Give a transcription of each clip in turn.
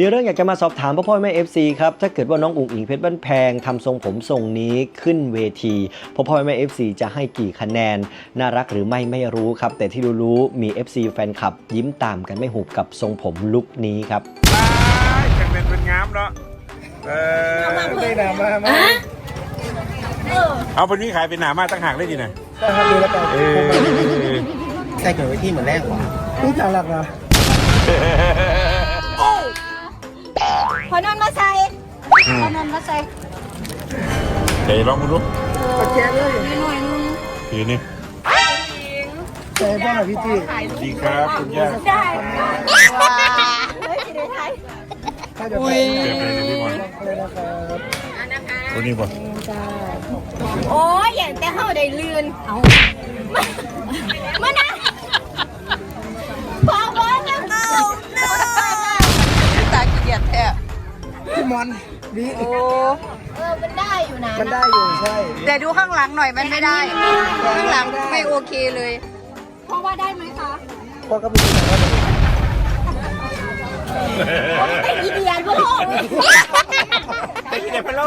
มีเรื่องอยากจะมาสอบถามพ่อพ่อแม่ FC ครับ ถ้าเกิดว่าน้องอุ๋งอิงเพชรบ้านแพงทำทรงผมทรงนี้ขึ้นเวทีพ่อพ่อแม่ FC จะให้กี่คะแนน น่ารักหรือไม่ไม่รู้ครับ แต่ที่รู้ๆมี FC แฟนคลับ ยิ้มตามกันไม่หุบกับทรงผมลุคนี้ครับตายจังเป็นเป็นงามเนาะเออไม่หนามามาเอาเป็นนี้ขายเป็นหนามาตั้งหากได้ดีนะได้ครับดูแล้วกันเออใส่เกิดไว้ที่เหมือนแรกกว่านี่น่ารักนะ พอนอนมาใส่เดี๋ยวลองมาดูปากแกเลยหน่อยนึงทีนี้ใส่บ้าพี่จี้ดีครับคุณย่าได้ว้าเฮ้ยสิได้ไทยถ้าจะไปเก็บเลยพี่บอลเลยนะครับตัวนี้บอลโอ้ยอย่างแต่เข้าได้ลื่นเอามานะพอพอจะเอาเนาะตาขี้เกียจแท้พี่มอน วิโอ้เออมันได้อยู่นะมันได้อยู่ใช่แต่ดูข้างหลังหน่อยมันไม่ได้ ข้างหลังไม่โอเคเลย เพราะว่าได้ไหมคะพ่อก็มีแต่ว่าไอ้อีเดียนพว กเราไอ้ที่ไหนพะโล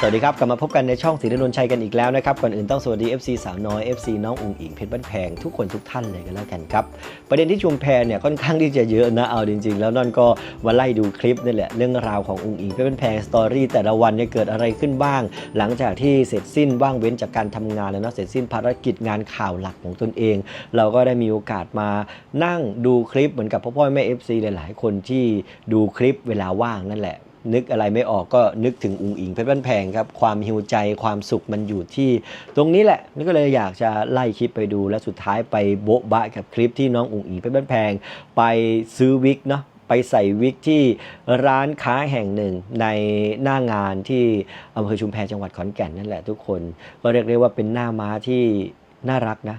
สวัสดีครับกลับมาพบกันในช่องสีนนนชัยกันอีกแล้วนะครับก่อนอื่นต้องสวัสดี FC สาวน้อย FC น้องอุ๋งอิงเพชรบ้านแพงทุกคนทุกท่านเลยกันแล้วกันครับประเด็นที่ชุมแพเนี่ยค่อนข้างที่จะเยอะนะเอาจริง ๆ แล้วนั่นก็มาไล่ดูคลิปนี่แหละเรื่องราวของอุ๋งอิงเพชรบ้านแพงสตอรี่แต่ละวันเนี่ยเกิดอะไรขึ้นบ้าง หลังจากที่เสร็จสิ้นว่างเว้นจากการทำงานแล้วเนาะเสร็จสิ้นภารกิจงานข่าวหลักของตนเอง เราก็ได้มีโอกาสมานั่งดูคลิปเหมือนกับพ่อพ่อแม่ FC หลาย ๆ คนที่ดูคลิปเวลาว่างนั่นแหละ นึกอะไรไม่ออกก็นึกถึงอุงอิงเพชรบ้านแพงครับ ความหิวใจความสุขมันอยู่ที่ ตรงนี้แหละนี่ก็เลยอยากจะไล่คลิปไปดูและสุดท้ายไปโบ๊ะบะกับคลิปที่น้องอุงอิงเพชรบ้านแพง ไปซื้อวิกเนาะไปใส่วิกที่ร้านค้าแห่งหนึ่งในหน้างานที่อำเภอชุมแพจังหวัดขอนแก่นนั่นแหละทุกคน ก็เรียกได้ว่าเป็นหน้าม้าที่น่ารักนะ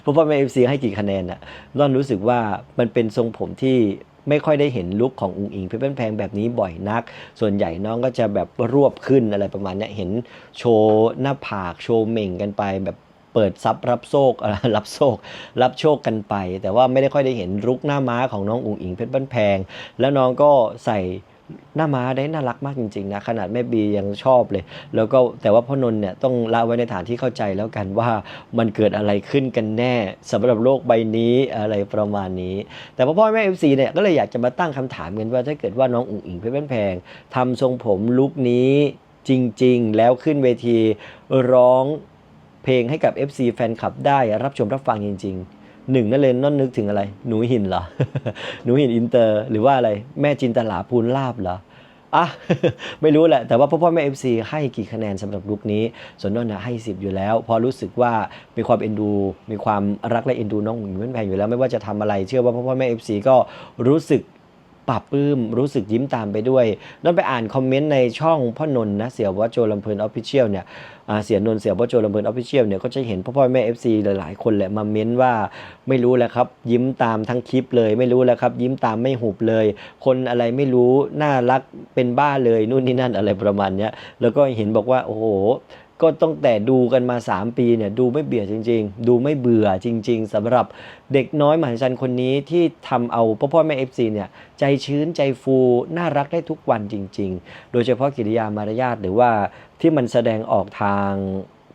เพราะว่าแม่เอฟซีให้กี่คะแนนอะร่อนรู้สึกว่ามันเป็นทรงผมที่ ไม่ค่อยได้เห็นลุคของอุงอิงเพชรบ้านแพงแบบนี้บ่อยนัก ส่วนใหญ่น้องก็จะแบบรวบขึ้นอะไรประมาณนี้เห็นโชว์หน้าผากโชว์เหม่งกันไปแบบเปิดซับรับโชคอะไรรับโชครับโชคกันไป แต่ว่าไม่ได้ค่อยได้เห็นลุคหน้าม้าของน้องอุงอิงเพชรบ้านแพง แล้วน้องก็ใส่ หน้าม้าได้น่ารักมากจริงๆนะขนาดแม่บียังชอบเลย แล้วก็แต่ว่าพ่อนนท์เนี่ยต้องละไว้ในฐานที่เข้าใจแล้วกันว่ามันเกิดอะไรขึ้นกันแน่สำหรับโลกใบนี้อะไรประมาณนี้ แต่พ่อพ่อแม่เอฟซีเนี่ยก็เลยอยากจะมาตั้งคำถามกันว่าถ้าเกิดว่าน้องอุ๋งอิงเพชรบ้านแพงทำทรงผมลุคนี้จริงๆ แล้วขึ้นเวทีร้องเพลงให้กับ FC แฟนคลับได้รับชมรับฟังจริง ๆ หนึ่งนั่นเลยน้อนนึกถึงอะไร หนูหินเหรอ หนูหินอินเตอร์ หรือว่าอะไรแม่จินตลาภูลลาบเหรออะไม่รู้แหละ แต่ว่าพ่อพ่อแม่เอฟซีให้กี่คะแนนสำหรับลุคนี้ส่วนนนท์นะให้10อยู่แล้ว พอรู้สึกว่ามีความเอ็นดู มีความรักและเอ็นดูน้องหญิงแว่นแพงอยู่แล้ว ไม่ว่าจะทำอะไร เชื่อว่าพ่อพ่อแม่เอฟซีก็รู้สึก ปรับปลื้มรู้สึกยิ้มตามไปด้วยนนไปอ่านคอมเมนต์ในช่องพ่อนนนะเสียววัดโจลำเพลินออฟฟิเชียลเนี่ยเสียนนเสียววัดโจลำเพลินออฟฟิเชียลเนี่ยก็จะเห็นพ่อพ่อแม่ FC หลายๆ คนแหละมาเม้นว่าไม่รู้แหละครับ ยิ้มตามทั้งคลิปเลยไม่รู้แหละครับ ยิ้มตามไม่หุบเลย คนอะไรไม่รู้น่ารักเป็นบ้าเลยนู่นนี่นั่นอะไรประมาณเนี้ยแล้วก็เห็นบอกว่าโอ้โห ก็ตั้งแต่ดูกันมา 3 ปีเนี่ยดูไม่เบื่อจริง ๆ ดูไม่เบื่อจริง ๆสำหรับเด็กน้อยมหัศจรรย์คนนี้ที่ทำเอาพ่อพ่อแม่เอฟซีเนี่ยใจชื้นใจฟูน่ารักได้ทุกวันจริง ๆ โดยเฉพาะกิริยามารยาทหรือว่าที่มันแสดงออกทาง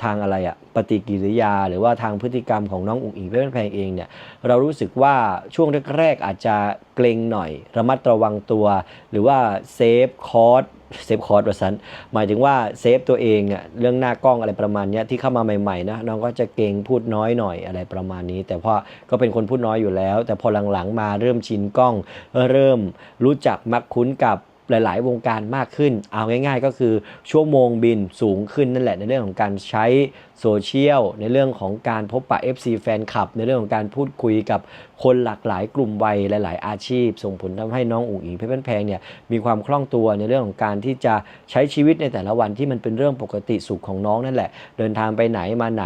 ทางอะไรอะปฏิกิริยา หรือว่าทางพฤติกรรมของน้องอุ๋งอิงเพื่อนแพงเองเนี่ยเรารู้สึกว่าช่วงแรกๆอาจจะเกรงหน่อย ระมัดระวังตัว หรือว่าเซฟคอร์สเซฟคอร์สว่าสันหมายถึงว่าเซฟตัวเองอะเรื่องหน้ากล้องอะไรประมาณเนี้ยที่เข้ามาใหม่ๆนะน้องก็จะเก่งพูดน้อยหน่อยอะไรประมาณนี้ แต่พอก็เป็นคนพูดน้อยอยู่แล้ว แต่พอหลังๆมาเริ่มชินกล้อง เริ่มรู้จักมักคุ้นกับ หลาย ๆ วงการมากขึ้น เอาง่าย ๆ ก็คือชั่วโมงบินสูงขึ้นนั่นแหละในเรื่องของการใช้โซเชียลในเรื่องของการพบปะ FC แฟนคลับ ในเรื่องของการพูดคุยกับคนหลากหลายกลุ่มวัยหลาย ๆ อาชีพ ส่งผลทำให้น้องอุ๋งอิงเพชรบ้านแพงเนี่ยมีความคล่องตัวในเรื่องของการที่จะใช้ชีวิตในแต่ละวันที่มันเป็นเรื่องปกติสุขของน้องนั่นแหละ เดินทางไปไหนมาไหน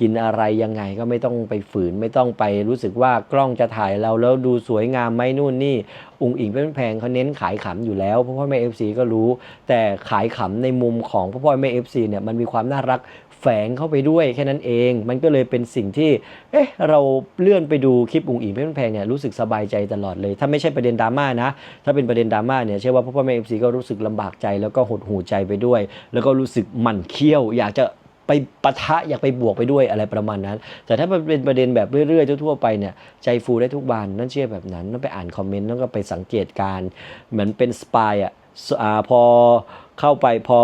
กินอะไรยังไงก็ไม่ต้องไปฝืนไม่ต้องไปรู้สึกว่ากล้องจะถ่ายเราแล้วดูสวยงามไหมนู่นนี่อุ๋งอิงเพชรบ้านแพงเขาเน้นขายขำอยู่แล้วพราะพ่อแม่เอฟซีก็รู้ แต่ขายขำในมุมของพ่อพ่อแม่เอฟซีเนี่ยมันมีความน่ารักแฝงเข้าเข้าไปด้วยแค่นั้นเอง มันก็เลยเป็นสิ่งที่ เอ๊ะ เราเลื่อนไปดูคลิปอุ๋งอิงเพชรแพงเนี่ยรู้สึกสบายใจตลอดเลย ถ้าไม่ใช่ประเด็นดราม่านะ ถ้าเป็นประเด็นดราม่าเนี่ยเชื่อว่าพ่อพ่อแม่เอฟซีก็รู้สึกลำบากใจแล้วก็หดหูใจไปด้วย แล้วก็รู้สึกหมั่นเคี้ยว อยากจะไปปะทะอยากไปบวกไปด้วยอะไรประมาณนั้น แต่ถ้ามันเป็นประเด็นแบบเรื่อยๆ ทั่วๆไปเนี่ยใจฟูได้ทุกบานนั่นเชื่อแบบนั้นนั่นไปอ่านคอมเมนต์นั่นก็ไปสังเกตการเหมือนเป็นสปายอะพอเข้าไปพอ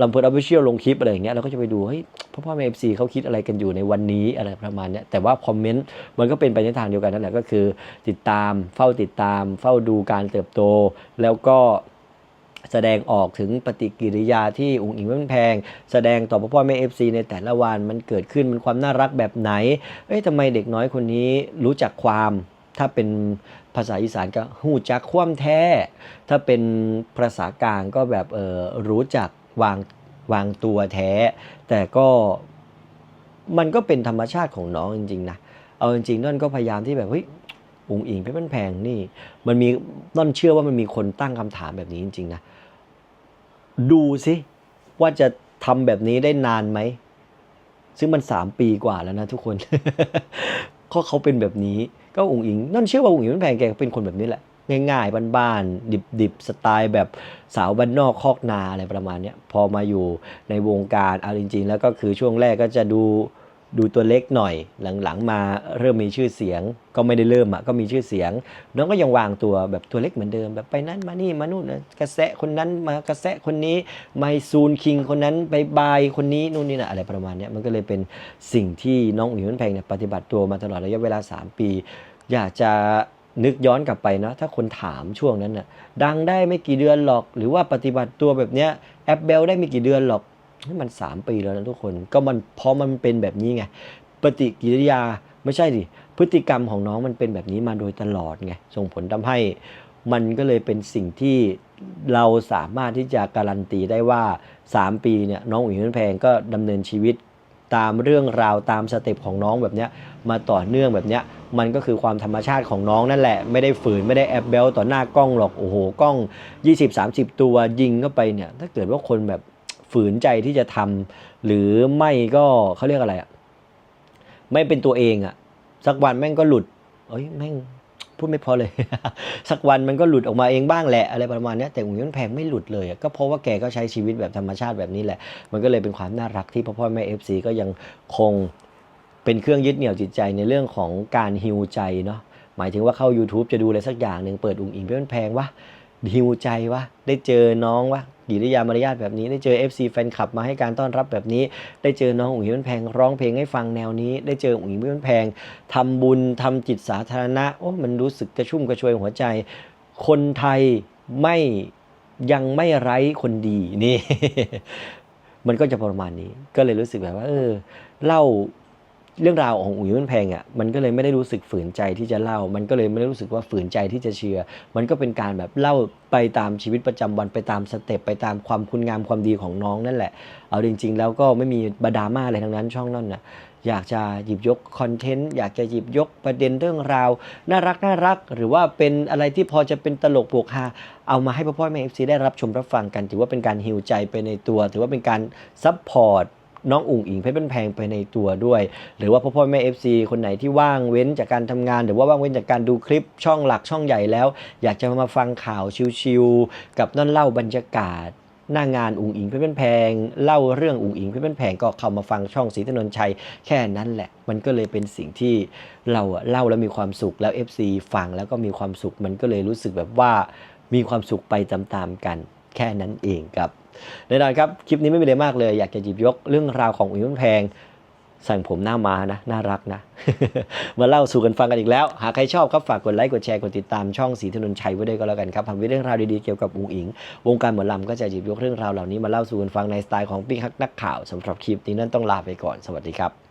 ลำเพิร์ดออฟฟิเชียลลงคลิปอะไรอย่างเงี้ยเราก็จะไปดูเฮ้ยพ่อพ่อแม่เอฟซีเขาคิดอะไรกันอยู่ในวันนี้อะไรประมาณเนี้ยแต่ว่าคอมเมนต์มันก็เป็นไปในทางเดียวกันนั่นแหละก็คือ ติดตามเฝ้าติดตาม เฝ้าดูการเติบโต แล้วก็แสดงออกถึงปฏิกิริยาที่อุ๋งอิงมันแพง แสดงต่อพ่อพ่อแม่เอฟซีในแต่ละวันมันเกิดขึ้นมันความน่ารักแบบไหนเอ้ยทำไมเด็กน้อยคนนี้รู้จักความ ถ้าเป็นภาษาอีสานก็หูจักความแท้ ถ้าเป็นภาษากลางก็แบบเออรู้จักวางวางตัวแท้ แต่ก็มันก็เป็นธรรมชาติของน้องจริงๆนะเอาจริงๆนั่นก็พยายามที่แบบเฮ้ยอุ๋งอิงเพชรบ้านแพงนี่ มันมีต้นเชื่อว่ามันมีคนตั้งคำถามแบบนี้จริง ๆ นะ ดูสิว่าจะทำแบบนี้ได้นานไหม ซึ่งมันสามปีกว่าแล้วนะทุกคน ก็เขาเป็นแบบนี้ ก็อุ๋งอิงนั่นเชื่อว่าอุ๋งอิงมันแพงแกก็เป็นคนแบบนี้แหละ ง่ายๆบ้านๆดิบๆสไตล์แบบสาวบ้านนอกคอกนาอะไรประมาณเนี้ยพอมาอยู่ในวงการเอาจริงๆแล้วก็คือช่วงแรกก็จะดู ดูตัวเล็กหน่อย หลังๆ มาเริ่มมีชื่อเสียง ก็ไม่ได้เริ่มอะก็มีชื่อเสียง น้องก็ยังวางตัวแบบตัวเล็กเหมือนเดิม แบบไปนั่นมานี่มานู่นนะกระแสะคนนั้นมากระแสะคนนี้ไมซูนคิงคนนั้นไปบายคนนี้นู่นนี่นะอะไรประมาณเนี้ยมันก็เลยเป็นสิ่งที่น้องอุ๋ยมันแพงเนี่ยปฏิบัติตัวมาตลอดระยะเวลา 3 ปี อยากจะนึกย้อนกลับไปเนาะถ้าคนถามช่วงนั้นน่ะดังได้ไม่กี่เดือนหรอก หรือว่าปฏิบัติตัวแบบเนี้ยแอปเบลได้ไม่กี่เดือนหรอก นี่มัน 3 ปีแล้วนะทุกคน ก็มันเพราะมันเป็นแบบนี้ไง ปฏิกิริยาไม่ใช่ดิ พฤติกรรมของน้องมันเป็นแบบนี้มาโดยตลอดไง ส่งผลทำให้มันก็เลยเป็นสิ่งที่เราสามารถที่จะการันตีได้ว่า 3 ปีเนี่ยน้องอุ๋ยมันแพงก็ดำเนินชีวิตตามเรื่องราวตามสเต็ปของน้องแบบเนี้ยมาต่อเนื่องแบบเนี้ยมันก็คือความธรรมชาติของน้องนั่นแหละ ไม่ได้ฝืนไม่ได้แอบเบลต่อหน้ากล้องหรอกโอ้โหกล้อง 20-30 ตัวยิงเข้าไปเนี่ยถ้าเกิดว่าคนแบบ ฝืนใจที่จะทำหรือไม่ก็เขาเรียกอะไรอะไม่เป็นตัวเองอะสักวันแม่งก็หลุดเอ้ยแม่งพูดไม่พอเลย สักวันมันก็หลุดออกมาเองบ้างแหละอะไรประมาณเนี้ยแต่อุ๋งยนแพงไม่หลุดเลยก็เพราะว่าแกก็ใช้ชีวิตแบบธรรมชาติแบบนี้แหละ มันก็เลยเป็นความน่ารักที่พ่อพ่อแม่เอฟซีก็ยังคงเป็นเครื่องยึดเหนี่ยวจิตใจในเรื่องของการฮิวใจเนาะหมายถึงว่าเข้า YouTube จะดูอะไรสักอย่างหนึ่งเปิดอุ๋งอิงเพื่อนแพงวะฮิวใจวะได้เจอน้องวะ กิริยามารยาทแบบนี้ ได้เจอ FC แฟนคลับมาให้การต้อนรับแบบนี้ ได้เจอน้องอุ๋งอิงพันแพงร้องเพลงให้ฟังแนวนี้ ได้เจออุ๋งอิงพันแพงทำบุญทำจิตสาธารณะโอ้มันรู้สึกกระชุ่มกระชวยหัวใจ คนไทยไม่ยังไม่ไร้คนดีนี่ มันก็จะประมาณนี้ ก็เลยรู้สึกแบบว่า เออเล่า เรื่องราวของอุ๋ยมันแพงอะมันก็เลยไม่ได้รู้สึกฝืนใจที่จะเล่า มันก็เลยไม่ได้รู้สึกว่าฝืนใจที่จะเชื่อ มันก็เป็นการแบบเล่าไปตามชีวิตประจำวันไปตามสเต็ปไปตามความคุณงามความดีของน้องนั่นแหละ เอาจริง ๆ แล้วก็ไม่มีบดาม่าอะไรทั้งนั้นช่องนั่นน่ะอยากจะหยิบยกคอนเทนต์อยากจะหยิบยกประเด็นเรื่องราว น่ารักน่ารัก หรือว่าเป็นอะไรที่พอจะเป็นตลกปกฮาเอามาให้พ่อพ่อแม่เอฟซีได้รับชมรับฟังกัน ถือว่าเป็นการฮิวใจไปในตัว ถือว่าเป็นการซัพพอร์ต น้องอุ๋งอิงเพชรเป็นแพงไปในตัวด้วย หรือว่าพ่อพ่อแม่ FC คนไหนที่ว่างเว้นจากการทำงาน หรือว่าว่างเว้นจากการดูคลิปช่องหลักช่องใหญ่แล้ว อยากจะมาฟังข่าวชิวๆกับนั่นเล่าบรรยากาศหน้างานอุ๋งอิงเพชรเป็นแพง เล่าเรื่องอุ๋งอิงเพชรเป็นแพงก็เข้ามาฟังช่องสีถนนชัยแค่นั้นแหละ มันก็เลยเป็นสิ่งที่เราเล่าแล้วมีความสุขแล้ว FC ฟังแล้วก็มีความสุขมันก็เลยรู้สึกแบบว่ามีความสุขไปตามๆกัน แค่นั้นเองครับแน่นอนครับ คลิปนี้ไม่มีอะไรมากเลย อยากจะหยิบยกเรื่องราวของอุ๋งอิงเพชรเป็นแพงสั่งผมหน้ามานะ น่ารักนะ มาเล่าสู่กันฟังกันอีกแล้ว หากใครชอบครับฝากกดไลค์กดแชร์กดติดตามช่องสีถนนชัยไว้ด้วยก็แล้วกันครับหากมีเรื่องราวดีๆเกี่ยวกับอุ๋งอิง วงการหมอลำก็จะหยิบยกเรื่องราวเหล่านี้มาเล่าสู่กันฟังในสไตล์ของพี่ฮักนักข่าวสำหรับคลิปนี้นั่นต้องลาไปก่อนสวัสดีครับ